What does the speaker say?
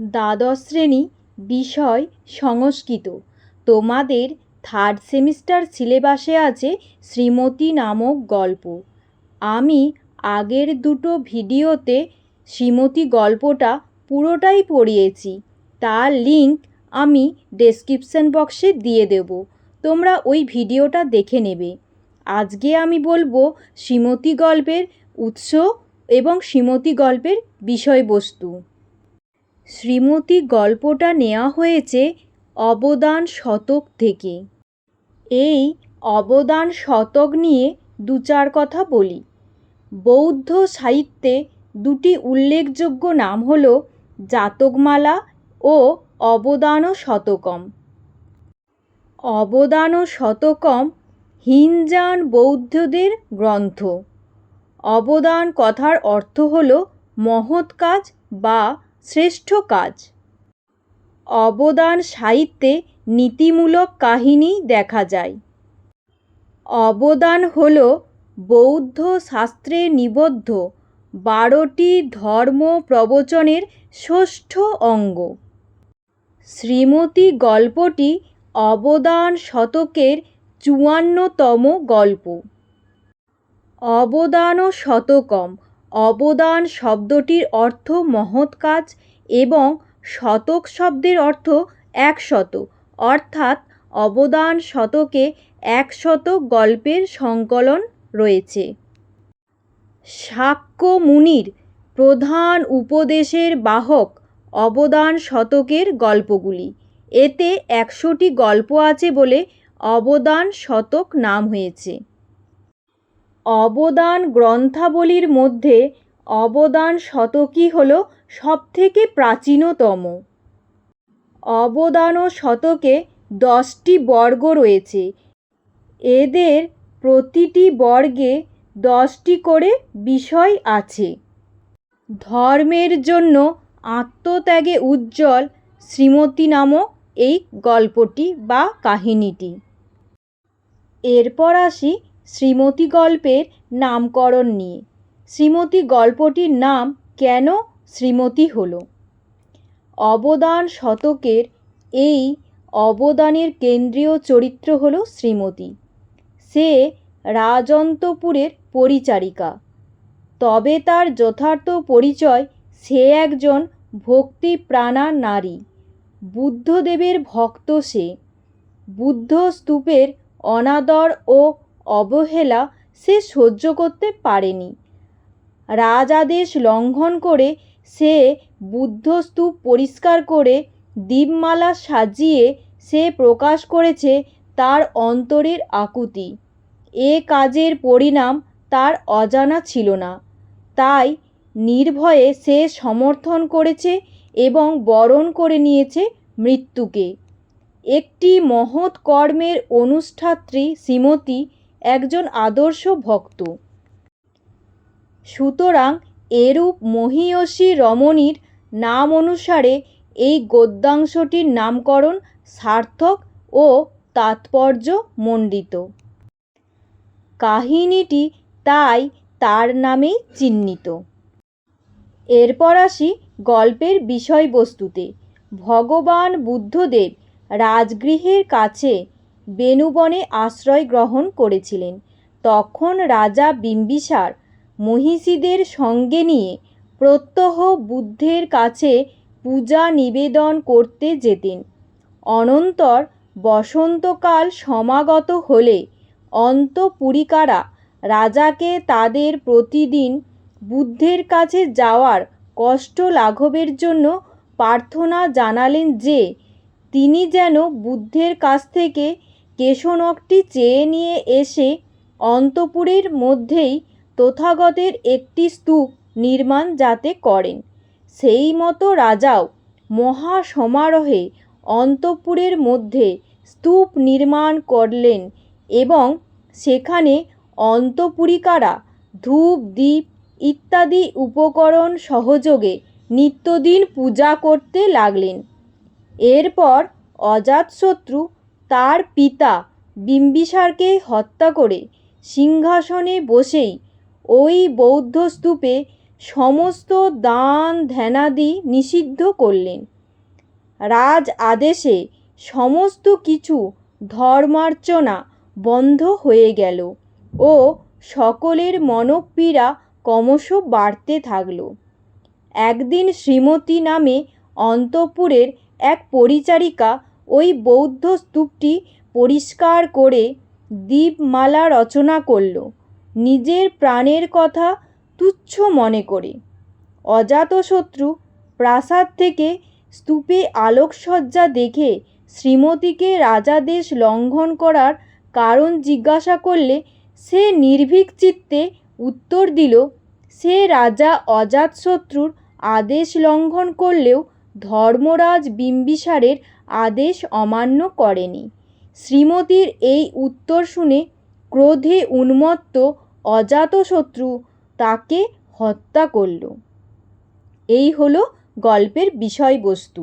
দ্বাদশ শ্রেণি বিষয় সংস্কৃত। তোমাদের থার্ড সেমিস্টার সিলেবাসে আছে শ্রীমতী নামক গল্প। আমি আগের দুটো ভিডিওতে শ্রীমতী গল্পটা পুরোটাই পড়িয়েছি। তার লিঙ্ক আমি ডেসক্রিপশান বক্সে দিয়ে দেবো। তোমরা ওই ভিডিওটা দেখে নেবে। আজকে আমি বলব শ্রীমতী গল্পের উৎস এবং শ্রীমতী গল্পের বিষয়বস্তু। শ্রীমতী গল্পটা নেওয়া হয়েছে অবদান শতক থেকে। এই অবদান শতক নিয়ে দু চার কথা বলি। বৌদ্ধ সাহিত্যে দুটি উল্লেখযোগ্য নাম হল জাতকমালা ও অবদান শতকম। অবদান শতকম হিনজান বৌদ্ধদের গ্রন্থ। অবদান কথার অর্থ হল মহৎ কাজ বা শ্রেষ্ঠ কাজ। অবদান সাহিত্যে নীতিমূলক কাহিনী দেখা যায়। অবদান হল বৌদ্ধ শাস্ত্রে নিবদ্ধ বারোটি ধর্ম প্রবচনের ষষ্ঠ অঙ্গ। শ্রীমতী গল্পটি অবদান শতকের চুয়ান্নতম গল্প। অবদান ও শতকম। অবদান শব্দটির অর্থ মহৎ কাজ এবং শতক শব্দের অর্থ একশত, অর্থাৎ অবদান শতকে একশত গল্পের সংকলন রয়েছে। শাক্য মুনির, প্রধান উপদেশের বাহক, অবদান শতকের গল্পগুলি। এতে একশোটি গল্প আছে বলে অবদান শতক নাম হয়েছে। অবদান গ্রন্থাবলীর মধ্যে অবদান শতকই হল সবথেকে প্রাচীনতম। অবদান শতকে দশটি বর্গ রয়েছে। এদের প্রতিটি বর্গে দশটি করে বিষয় আছে। ধর্মের জন্য আত্মত্যাগে উজ্জ্বল শ্রীমতী নামক এই গল্পটি বা কাহিনীটি। এরপর আসি শ্রীমতী গল্পের নামকরণ নিয়ে। শ্রীমতী গল্পটির নাম কেন শ্রীমতী হলো? অবদান শতকের এই অবদানের কেন্দ্রীয় চরিত্র হল শ্রীমতী। সে রাজন্তপুরের পরিচারিকা। তবে তার যথার্থ পরিচয় সে একজন ভক্তিপ্রাণা নারী। বুদ্ধদেবের ভক্ত সে। বুদ্ধ স্তূপের অনাদর ও অবহেলা সে সহ্য করতে পারেনি। রাজাদেশ লঙ্ঘন করে সে বুদ্ধস্তূপ পরিষ্কার করে দীপমালা সাজিয়ে সে প্রকাশ করেছে তার অন্তরের আকুতি। এ কাজের পরিণাম তার অজানা ছিল না। তাই নির্ভয়ে সে সমর্থন করেছে এবং বরণ করে নিয়েছে মৃত্যুকে। একটি মহৎ কর্মের অনুষ্ঠাত্রী শ্রীমতী একজন আদর্শ ভক্ত। সুতরাং এরূপ মহীয়সী রমণীর নাম অনুসারে এই গদ্যাংশটির নামকরণ সার্থক ও তাৎপর্যমণ্ডিত। কাহিনীটি তাই তার নামেই চিহ্নিত। এরপর আসি গল্পের বিষয়বস্তুতে। ভগবান বুদ্ধদেব রাজগৃহের কাছে বেণুবনে আশ্রয় গ্রহণ করেছিলেন। তখন রাজা বিম্বিসার মহিষীদের সঙ্গে নিয়ে প্রত্যহ বুদ্ধের কাছে পূজা নিবেদন করতে যেতেন। অনন্তর বসন্তকাল সমাগত হলে অন্তঃপুরিকারা রাজাকে তাদের প্রতিদিন বুদ্ধের কাছে যাওয়ার কষ্ট লাঘবের জন্য প্রার্থনা জানালেন যে, তিনি যেন বুদ্ধের কাছ থেকে কেশনকটি চেয়ে নিয়ে এসে অন্তঃপুরের মধ্যেই তথাগতের একটি স্তূপ নির্মাণ যাতে করেন। সেই মতো রাজাও মহা সমারোহে অন্তঃপুরের মধ্যে স্তূপ নির্মাণ করলেন এবং সেখানে অন্তপুরিকারা ধূপ দ্বীপ ইত্যাদি উপকরণ সহযোগে নিত্যদিন পূজা করতে লাগলেন। এরপর অজাতশত্রু তার পিতা বিম্বিসারকে হত্যা করে সিংহাসনে বসেই ওই বৌদ্ধ স্তূপে সমস্ত দান ধ্যানাদি নিষিদ্ধ করলেন। রাজ আদেশে সমস্ত কিছু ধর্মার্চনা বন্ধ হয়ে গেল ও সকলের মনপীড়া ক্রমশ বাড়তে থাকল। একদিন শ্রীমতী নামে অন্তঃপুরের এক পরিচারিকা ওই বৌদ্ধ স্তূপটি পরিষ্কার করে দীপমালা রচনা করল। নিজের প্রাণের কথা তুচ্ছ মনে করে। অজাতশত্রু প্রাসাদ থেকে স্তূপে আলোকসজ্জা দেখে শ্রীমতীকে রাজাদেশ লঙ্ঘন করার কারণ জিজ্ঞাসা করলে সে নির্ভীক চিত্তে উত্তর দিল, সে রাজা অজাতশত্রুর আদেশ লঙ্ঘন করলেও ধর্মরাজ বিম্বিসারের আদেশ অমান্য করেনি। শ্রীমতীর এই উত্তর শুনে ক্রোধে উন্মত্ত অজাতশত্রু তাকে হত্যা করল। এই হল গল্পের বিষয়বস্তু।